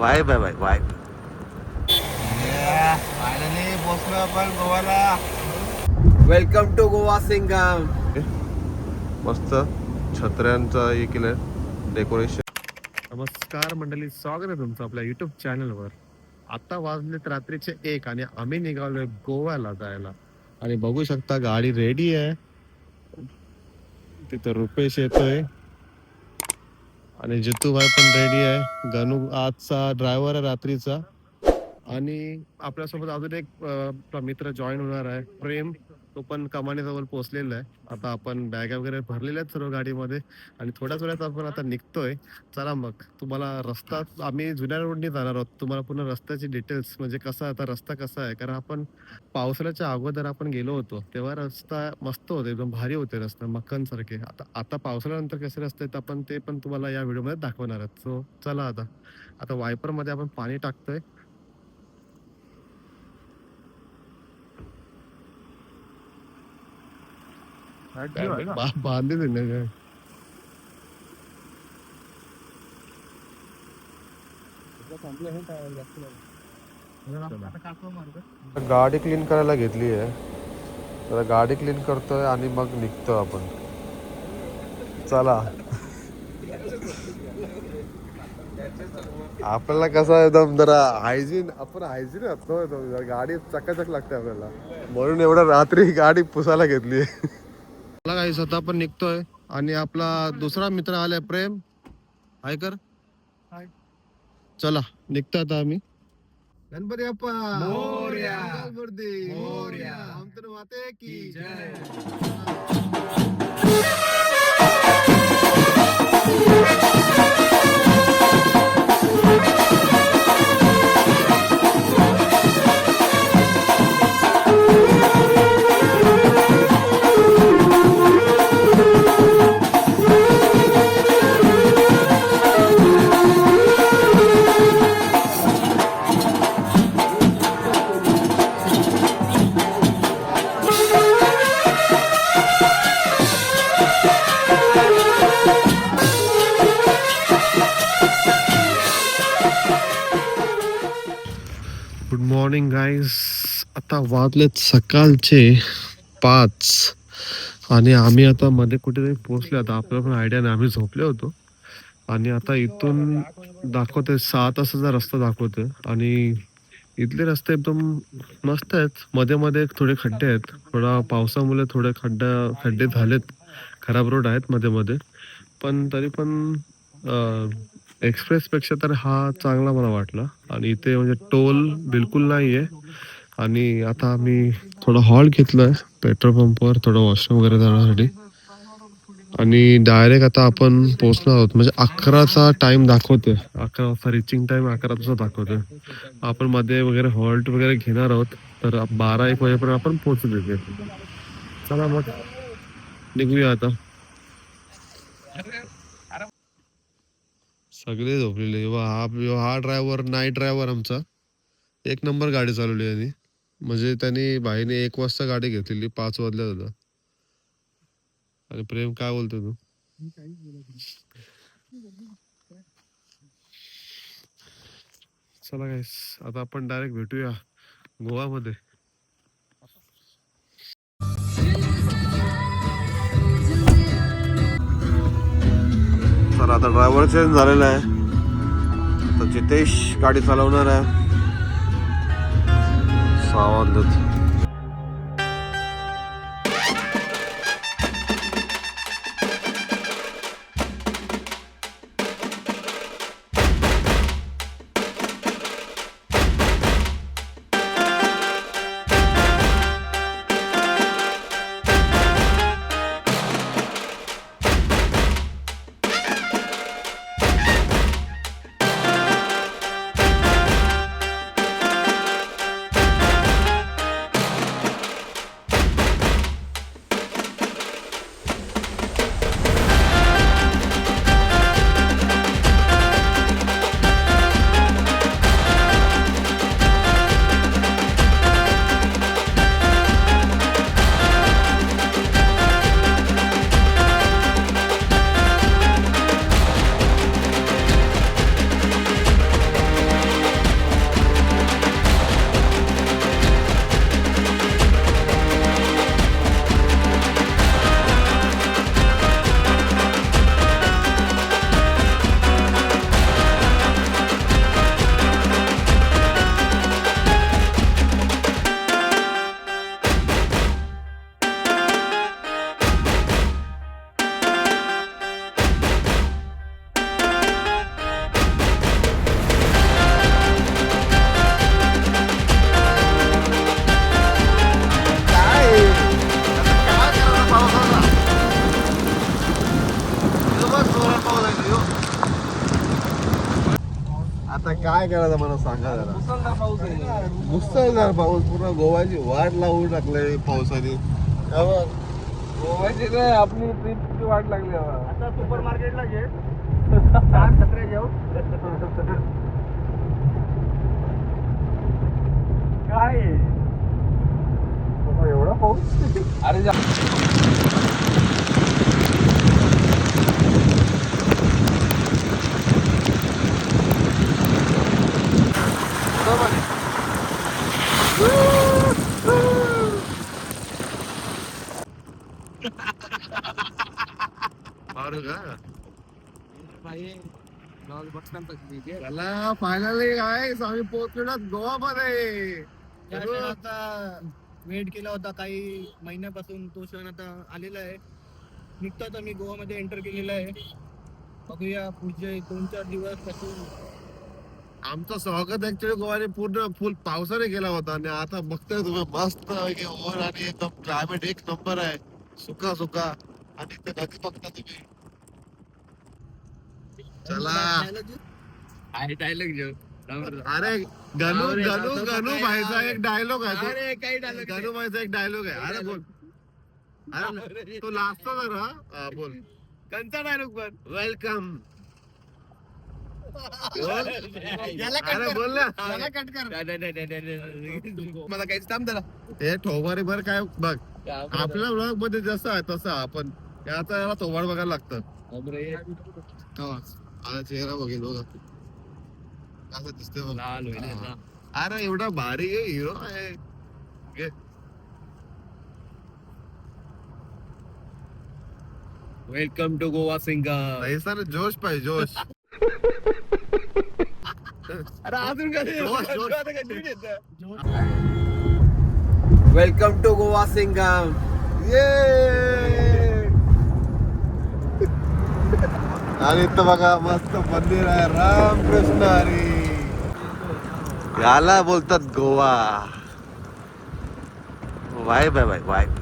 Vibe आहे bye finally पोहोचलो आपण गोवाला. वेलकम टू गोवा सिंगम मस्त. छत्र्यांचं हे केलंय. डेकोरेशन नमस्कार मंडळी स्वागत आहे तुमचं आपल्या युट्यूब चॅनलवर आता वाजलेत रात्रीचे एक आणि आम्ही निघालोय गोव्याला जायला. आणि बघू शकता गाडी रेडी आहे. तिथं रुपेश येतोय. आणि जितूभाई पण रेडी आहे. गणू आजचा ड्रायव्हर आहे रात्रीचा. आणि आपल्यासोबत अजून एक मित्र जॉईन होणार आहे. प्रेम. तो पण कमानीजवळ पोहोचलेला आहे. आता आपण बॅगा वगैरे भरलेल्या आहेत सर्व गाडीमध्ये आणि थोड्याच वेळात आपण आता निघतोय. चला मग तुम्हाला रस्ता आम्ही जुन्या रोडने जाणार आहोत. तुम्हाला पूर्ण रस्त्याची डिटेल्स म्हणजे कसा आता रस्ता कसा आहे? कारण आपण पावसाळ्याच्या अगोदर आपण गेलो होतो तेव्हा रस्ता मस्त होते एकदम भारी होते रस्ता मक्कन सारखे आता आता पावसाळ्यानंतर कसे रस्ते आहेत आपण ते पण तुम्हाला या व्हिडिओमध्ये दाखवणार आहोत. सो चला आता. आता वायपरमध्ये आपण पाणी टाकतोय. बा- बांधले दिले काय गाडी क्लीन करायला घेतली आहे. तर गाडी क्लीन करतोय आणि मग निघतो आपण. चला. आपल्याला कसं एकदम जरा हायजीन आपण हायजीन असतो गाडी चकाचक लागते आपल्याला. म्हणून एवढं रात्री गाडी पुसायला घेतली चला काही स्वतः पण निघतोय. आणि आपला दुसरा मित्र आलाय प्रेम. हाय कर. चला निघतोय आता आम्ही. गणपती बाप्पा. मोरया. मंगलमूर्ती. मोरया. आमचं माते की मॉर्निंग गाईज आता वाजलेत सकाळचे पाच आणि आम्ही आता मध्ये कुठेतरी पोहोचले. आता आपल्याला पण आयडिया नाही. आम्ही झोपले होतो. आणि आता इथून दाखवते सहा तासाचा रस्ता दाखवते आणि इथले रस्ते एकदम मस्त आहेत. मध्ये मध्ये थोडे खड्डे आहेत. थोडा पावसामुळे थोडे खड्डा खड्डे झालेत. खराब रोड आहेत मध्ये मध्ये. पण तरी पण एक्सप्रेसपेक्षा तर हा चांगला मला वाटला. आणि इथे म्हणजे टोल बिलकुल नाही आहे आणि आता आम्ही थोडा हॉल्ट घेतलाय पेट्रोल पंपवर थोडं वॉशरूम वगैरे जाण्यासाठी. आणि डायरेक्ट आता आपण पोहोचणार आहोत. म्हणजे अकराचा टाइम दाखवतोय. अकरा वाजता रिचिंग टाइम अकरा तास दाखवतोय. आपण मध्ये वगैरे हॉल्ट वगैरे घेणार आहोत. तर बारा एक वाजेपर्यंत आपण पोहोचू देते चला मग. निघूया आता. सगळे झोपलेले. वा हा हा ड्रायव्हर नाईट ड्रायव्हर आमचा. एक नंबर गाडी चालवली यांनी म्हणजे त्यांनी भाईने एक वाजता गाडी घेतलेली पाच वाजल्या होता आणि प्रेम काय बोलतो तू? चला काय आता आपण डायरेक्ट भेटूया गोवामध्ये. तर आता ड्रायव्हर चेंज झालेला आहे. तर जितेश गाडी चालवणार आहे. सहा काय करायचं मला सांगा जरा. मुसळधार पाऊस पूर्ण गोव्याची वाट लावून टाकलंय पावसाने. गोव्याची नाही आपली ट्रिपची वाट लागली आता. सुपर मार्केटला घे. छत्रे घेऊ. काय एवढा पाऊस? अरे जा मारू का आता चला फायनली काय आम्ही पोहोचलो ना गोवामध्ये वेट केला होता काही महिन्यापासून तो क्षण आता आलेला आहे. निघतो आता मी गोवामध्ये एंटर केलेला आहे. बघूया पुढचे दोन चार दिवसपासून आमचं स्वागत ऍक्च्युली गोवाने पूर्ण फुल पावसाने केला होता आणि आता बघताय तुम्ही मस्त ओर आणि एकदम क्लायमेट एक नंबर आहे. सुका सुका आणि ते नदी बघता तुम्ही. चला. डायलॉग घेऊ अरे गणू गणू गणू भाईचा एक डायलॉग आहे तो. अरे काही डायलॉग गणू भाईचा एक डायलॉग आहे. अरे बोल. अरे तो लास्टचा जरा बोल. कोणता डायलॉग पण? वेलकम मला काहीच काम त्याला हे ठोबारी भर काय बघ. आपल्या ब्लॉगमध्ये जसं आहे तसं आपण. आता याला थोबाड बघायला लागतं. आता चेहरा बघेल बघा. कसं दिसतोय बघ. लाल होईल हा. अरे एवढा भारी आहे हिरो आहे. घे. वेलकम टू गोवा सिंगर ऐसा ना जोश पाहिजे जोश. अरे अजून जोश, जोश. वेलकम टू गोवा सिंगम आणि इथं बघा मस्त मंदिर आहे. रामकृष्ण हरी. याला बोलतात गोवा. आहे बाय वाईब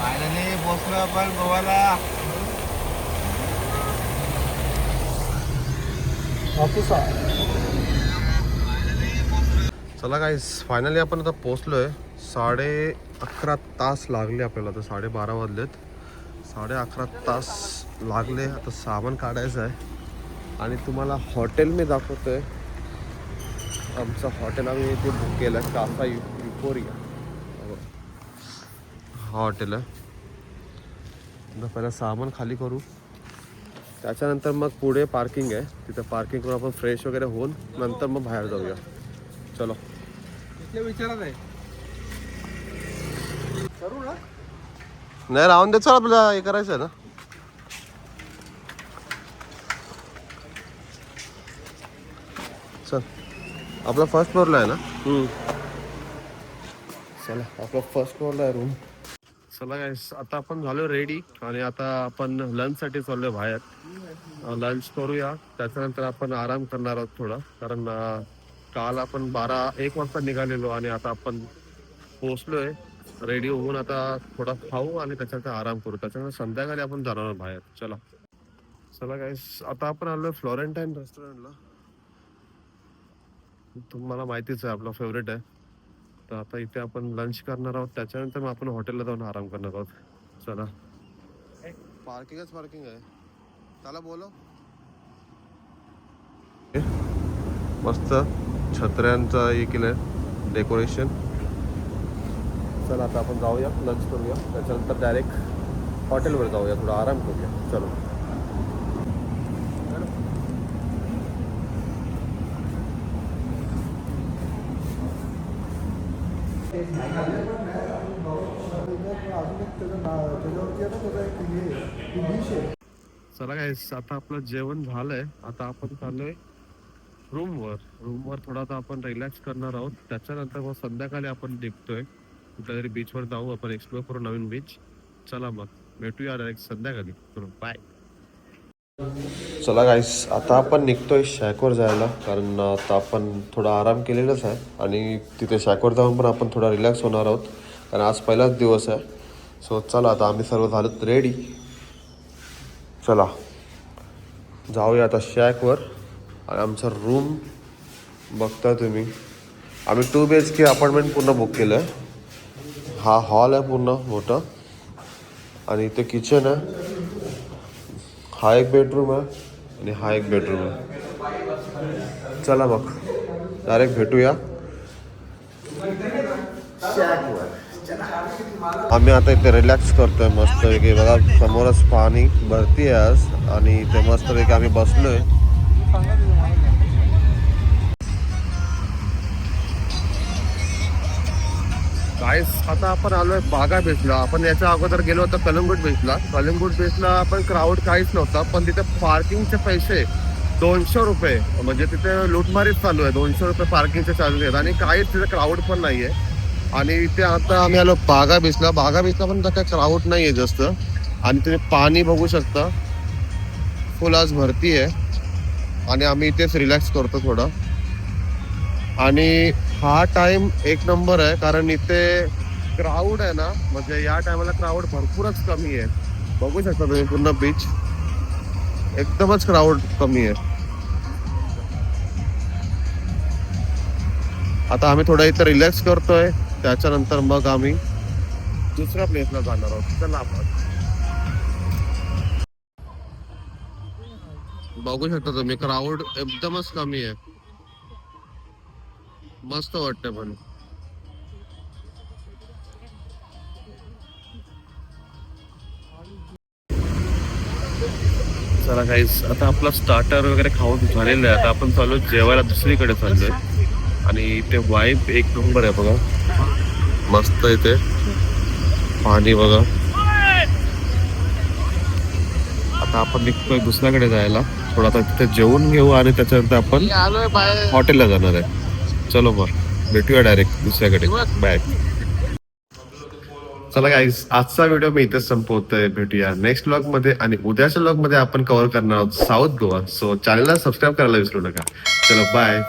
फायनली पोचलो आपण गोवाला चला काय फायनली आपण आता पोचलो आहे साडे अकरा तास लागले आपल्याला तर साडेबारा वाजलेत. साडे अकरा तास लागले आता सामान काढायचं आहे. आणि तुम्हाला हॉटेल मी दाखवतोय. आमचं हॉटेल आम्ही इथे बुक केलं आहे कासा यु युफोरिया हो. हा. हॉटेल आहे. पहिला सामान खाली करू. त्याच्यानंतर मग पुढे पार्किंग आहे. तिथं पार्किंग करून आपण फ्रेश वगैरे होऊन नंतर मग बाहेर जाऊया. चलो. विचारत आहे. नाही राहून दे चल आपल्याला हे करायचं आहे ना. चल. आपला फर्स्ट फ्लोअरला आहे ना? चला आपला फर्स्ट फ्लोअरला आहे रूम चला काय आता आपण झालो रेडी आणि आता आपण लंचसाठी चाललोय बाहेर. लंच करूया त्याच्यानंतर आपण आराम करणार आहोत थोडा कारण काल आपण बारा एक वाजता निघालेलो आणि आता आपण पोचलोय रेडी होऊन आता थोडा खाऊ आणि त्याच्यानंतर आराम करू. त्याच्यानंतर संध्याकाळी आपण जाणार आहोत बाहेर. चला. चला काय आता आपण आलोय फ्लोरेंटाईन रेस्टॉरंटला तुम्हाला माहितीच आहे आपला फेवरेट आहे. तर आता इथे आपण लंच करणार आहोत. त्याच्यानंतर मग आपण हॉटेलला जाऊन आराम करणार आहोत. चला. पार्किंगच पार्किंग आहे. त्याला बोलो मस्त. छत्र्यांचं हे केलं आहे डेकोरेशन चला आता आपण जाऊया लंच करूया. त्याच्यानंतर डायरेक्ट हॉटेलवर जाऊया थोडा आराम करूया. चलो. चला काय आता आपलं जेवण झालंय. आता आपण चाललोय रूमवर रूमवर थोडा आता आपण रिलॅक्स करणार आहोत. त्याच्यानंतर मग संध्याकाळी आपण निघतोय. कुठल्या तरी बीचवर जाऊ. आपण एक्सप्लोर करू नवीन बीच चला मग. भेटूया डायरेक्ट संध्याकाळी. बाय चला गाईस आता आपण निघतोय शॅकवर जायला. कारण आता आपण थोडा आराम केलेलाच आहे. आणि तिथे शॅकवर जाऊन पण आपण थोडा रिलॅक्स होणार आहोत. कारण आज पहिलाच दिवस आहे. सो चला आता आम्ही सर्व झालोत रेडी चला. जाऊया आता शॅकवर आणि आमचा रूम बघता तुम्ही. आम्ही two B H K apartment पूर्ण बुक केलं. आहे हा हॉल आहे पूर्ण मोठा. आणि इथे किचन आहे. हा एक बेडरूम आहे आणि हा एक बेडरूम आहे. चला मग डायरेक्ट भेटूया. आम्ही आता इथे रिलॅक्स करतोय मस्त पैकी. बघा समोरच पाणी भरती आहे आज. आणि इथे मस्त पैकी आम्ही बसलोय. गाईस आता आपण आलोय बागा बेसला आपण याच्या अगोदर गेलो होतो कलंगूट बीचला कलंगूट बीचला आपण क्राऊड काहीच नव्हता पण तिथे पार्किंगचे पैसे दोनशे रुपये. म्हणजे तिथे लुटमारीच चालू आहे. दोनशे रुपये पार्किंगचे चार्जेस आहेत. आणि काहीच तिथे क्राऊड पण नाहीये. आणि इथे आता आम्ही आलो बागा बीचला बागा बीचला पण काय क्राऊड नाही आहे जास्त. आणि तिथे पाणी बघू शकता. फुल आज भरती आहे आणि आम्ही इथेच रिलॅक्स करतो थोडं. आणि हा टाइम एक नंबर आहे कारण इथे क्राऊड आहे ना म्हणजे या टायमाला क्राऊड भरपूरच कमी आहे. बघू शकता तुम्ही पूर्ण बीच एकदमच क्राऊड कमी आहे. आता आम्ही थोडं इथं रिलॅक्स करतोय त्याच्यानंतर मग आम्ही दुसऱ्या प्लेसला जाणार आहोत. चला आपण. बघू शकता तुम्ही क्राऊड एकदमच कमी आहे. मस्त वाटतं पण. चला काहीच आता आपला स्टार्टर वगैरे खाऊन झालेलं आहे. आता आपण चालू जेवायला दुसरीकडे चाललोय. आणि इथे वाईफ एक नंबर आहे बघा. मस्त इथे पाणी बघा. आता आपण निघतोय दुसऱ्याकडे जायला. थोडा आता तिथे जेवून घेऊ आणि त्याच्यानंतर आपण हॉटेलला जाणार आहे. चलो बर. भेटूया डायरेक्ट दुसऱ्याकडे बाय चला गाईज आजचा व्हिडिओ मी इथेच संपवतोय. भेटूया नेक्स्ट ब्लॉगमध्ये आणि उद्याच्या ब्लॉगमध्ये आपण कव्हर करणार आहोत साऊथ गोवा. सो चॅनलला सबस्क्राईब करायला विसरू नका. चलो बाय